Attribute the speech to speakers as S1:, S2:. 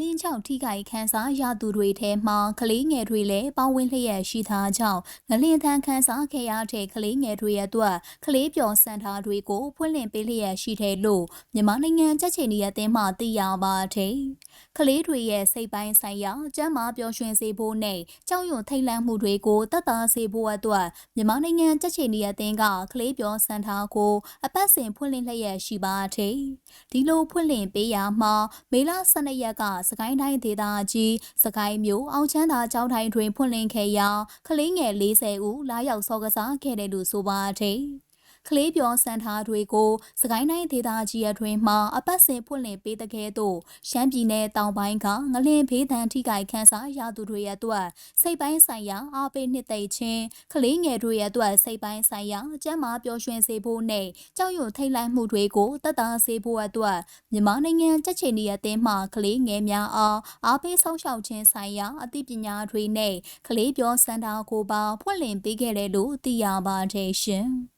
S1: လင်းချောင်းထိခိုက်ခန်းစားရသူတွေထဲမှာကလေးငယ်တွေလည်းပေါင်းဝန်းလျက်ရှိသားကြောင့်ငလင်းထန်းခန်းစားခဲ့ရတဲ့ကလေးငယ်တွေရဲ့အတွက်ကလေးပျော်စံထားတွေကိုဖွင့်လင့်ပေးလျက်ရှိတယ်လို့မြန်မာနိုင်ငံကြက်ချင်နေတဲ့အသင်းမှသိရပါတယ်။ကလေးတွေရဲ့စိတ်ပိုင်းဆိုင်ရာကျန်းမာပျော်ရွှင်စေဖို့နဲ့ကြောက်ရွံ့ထိတ်လန့်မှုတွေကိုတက်တာစေဖို့အတွက်မြန်မာနိုင်ငံကြက်ချင်နေတဲ့အသင်းကကလေးပျော်စံထားကိုအပတ်စဉ်ဖွင့်လင့်လျက်ရှိပါတယ်။ဒီလိုဖွင့်လင့်ပေးရမှာမေလ12ရက်ကစကိုင်းတိုင်းဒေသကြီးစကိုင်းမြို့အောင်ချမ်းသာကျောင်းထိုင်တွင်ဖွင့်လှစ်ခဲ့ရာကလေးငယ်40ဦးလာရောက်စောကစားခဲ့တယ်လို့ဆိုပါတယ်။ ကလေးပြောစံထားတွေကိုစကိုင်းတိုင်းဒေသကြီးအတွင်းမှာအပတ်စဉ်ဖွင့်လှစ်ပေးတဲ့ကဲ့သို့ရှမ်းပြည်နယ်တောင်ပိုင်းကငလင်ဖေးတန်းထိခိုက်ခန်းစားရသူတွေရဲ့အတွက်စိတ်ပိုင်းဆိုင်ရာအားပေးနှစ်သိမ့်ခြင်းကလေးငယ်တွေရဲ့အတွက်စိတ်ပိုင်းဆိုင်ရာကျန်းမာပျော်ရွှင်စေဖို့နဲ့ကြောက်ရွံ့ထိတ်လန့်မှုတွေကိုတက်တာစေဖို့အတွက်မြန်မာနိုင်ငံကြက်ချင်နေတဲ့အသင်းမှကလေးငယ်များအားအားပေးဆောင်ရှောက်ခြင်းဆိုင်ရာအသိပညာတွေနဲ့ကလေးပြောစံတာကိုပါဖွင့်လှစ်ပေးခဲ့တယ်လို့သိရပါတယ်ရှင်။